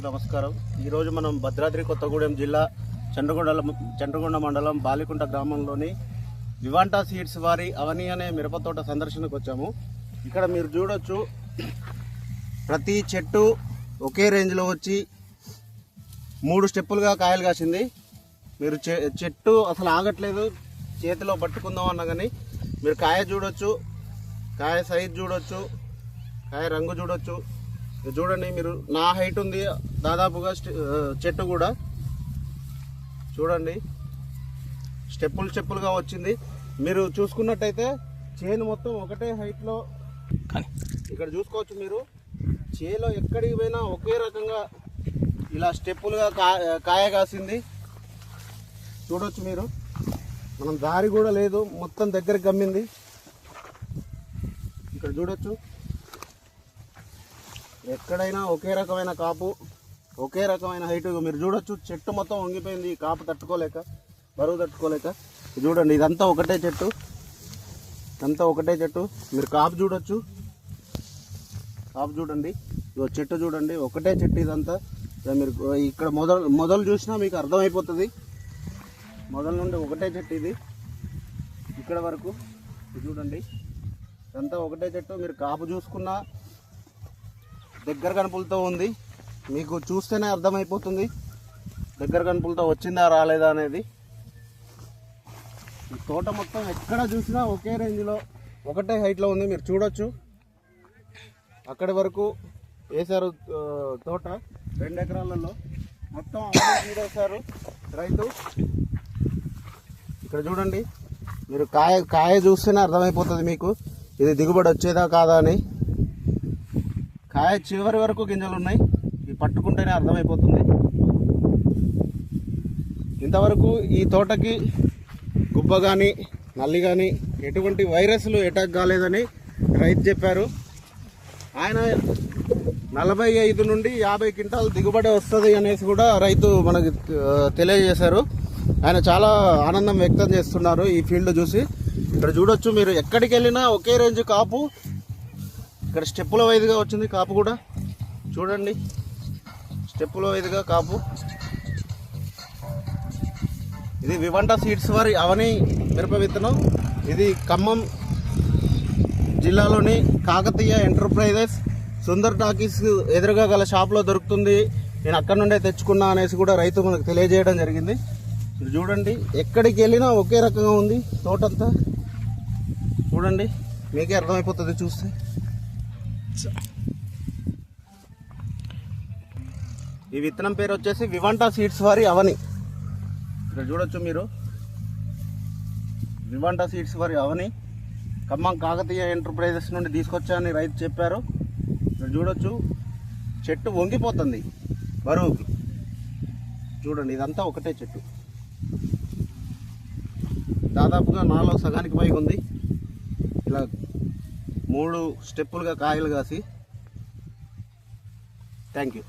రైతులకు నమస్కారం. ఈరోజు మనం భద్రాద్రి కొత్తగూడెం జిల్లా చంద్రగొండ చంద్రగొండ మండలం బాలికుంట గ్రామంలోని వివాంటా సీడ్స్ వారి అవని అనే మిరపతోట సందర్శనకు వచ్చాము. ఇక్కడ మీరు చూడొచ్చు ప్రతి చెట్టు ఒకే రేంజ్లో వచ్చి మూడు స్టెప్పులుగా కాయలు కాసింది. మీరు చె- చెట్టు అసలు ఆగట్లేదు చేతిలో పట్టుకుందాం అన్నా కానీ మీరు కాయ చూడొచ్చు కాయ సైజ్ చూడొచ్చు కాయ రంగు చూడొచ్చు. చూడండి మీరు నా హైట్ ఉంది దాదాపుగా చెట్టు కూడా. చూడండి స్టెప్పులు స్టెప్పులుగా వచ్చింది. మీరు చూసుకున్నట్టయితే చేను మొత్తం ఒకటే హైట్లో ఇక్కడ చూసుకోవచ్చు మీరు. చేలో ఎక్కడికి పోయినా ఒకే రకంగా ఇలా స్టెప్పులుగా కాయ కాసింది. చూడొచ్చు మీరు. మనం దారి కూడా లేదు మొత్తం దగ్గరికి గమ్మింది ఇక్కడ చూడొచ్చు. ఎక్కడైనా ఒకే రకమైన కాపు ఒకే రకమైన హైట్ మీరు చూడొచ్చు చెట్టు మొత్తం వంగిపోయింది. ఈ కాపు తట్టుకోలేక బరువు తట్టుకోలేక. చూడండి ఇదంతా ఒకటే చెట్టు. ఇదంతా ఒకటే చెట్టు. మీరు కాపు చూడొచ్చు. కాపు చూడండి. ఇగో చెట్టు చూడండి. ఒకటే చెట్టు ఇదంతా. మీరు ఇక్కడ మొదలు మొదలు చూసినా మీకు అర్థమైపోతుంది. మొదల నుండి ఒకటే చెట్టు ఇది. ఇక్కడ వరకు ఇది చూడండి. ఇదంతా ఒకటే చెట్టు. మీరు కాపు చూసుకున్నా దగ్గర కనుపులతో ఉంది. మీకు చూస్తేనే అర్థమైపోతుంది. దగ్గర కనుపులతో వచ్చిందా రాలేదా అనేది. ఈ తోట మొత్తం ఎక్కడ చూసినా ఒకే రేంజ్లో ఒకటే హైట్లో ఉంది. మీరు చూడొచ్చు. అక్కడి వరకు వేశారు తోట. రెండు ఎకరాలలో మొత్తం వేశారు రైతు. ఇక్కడ చూడండి. మీరు కాయ కాయ చూస్తేనే అర్థమైపోతుంది మీకు. ఇది దిగుబడి వచ్చేదా కాదా అని. కాయ చివరి వరకు గింజలు ఉన్నాయి. ఇవి పట్టుకుంటేనే అర్థమైపోతుంది. ఇంతవరకు ఈ తోటకి గుబ్బ కానీ నల్లి కానీ ఎటువంటి వైరస్లు అటాక్ కాలేదని రైతు చెప్పారు. ఆయన నలభై ఐదు నుండి యాభై క్వింటాల్ దిగుబడి వస్తుంది అనేసి కూడా రైతు మనకి తెలియజేశారు. ఆయన చాలా ఆనందం వ్యక్తం చేస్తున్నారు ఈ ఫీల్డ్ చూసి. ఇక్కడ చూడొచ్చు మీరు ఎక్కడికి వెళ్ళినా ఒకే రేంజ్ కాపు ఇక్కడ స్టెప్పుల వైదుగా వచ్చింది కాపు కూడా. చూడండి. స్టెప్పుల వైదుగా కాపు. ఇది వివంట సీడ్స్ వారి అవని మిరప విత్తనం. ఇది ఖమ్మం జిల్లాలోని కాకతీయ ఎంటర్ప్రైజెస్. సుందర్ టాకీస్ ఎదురుగా గల షాప్లో దొరుకుతుంది. నేను అక్కడ నుండే తెచ్చుకున్నా అనేసి కూడా రైతు మనకు తెలియజేయడం జరిగింది. మీరు చూడండి. ఎక్కడికి వెళ్ళినా ఒకే రకంగా ఉంది తోటంతా. చూడండి. మీకే అర్థమైపోతుంది చూస్తే. ఈ విత్తనం పేరు వచ్చేసి వివంటా సీడ్స్ వారి అవని. ఇక్కడ చూడొచ్చు మీరు. వివంటా సీడ్స్ వారి అవని. ఖమ్మం కాకతీయ ఎంటర్ప్రైజెస్ నుండి తీసుకొచ్చారని రైతు చెప్పారు. ఇక్కడ చూడొచ్చు. చెట్టు వంగిపోతుంది బరువుకి. చూడండి ఇదంతా ఒకటే చెట్టు. దాదాపుగా నాలో సగానికి పైగా ఉంది. ఇలా మూడు స్టెప్పులుగా కాయలు కాసి. Thank you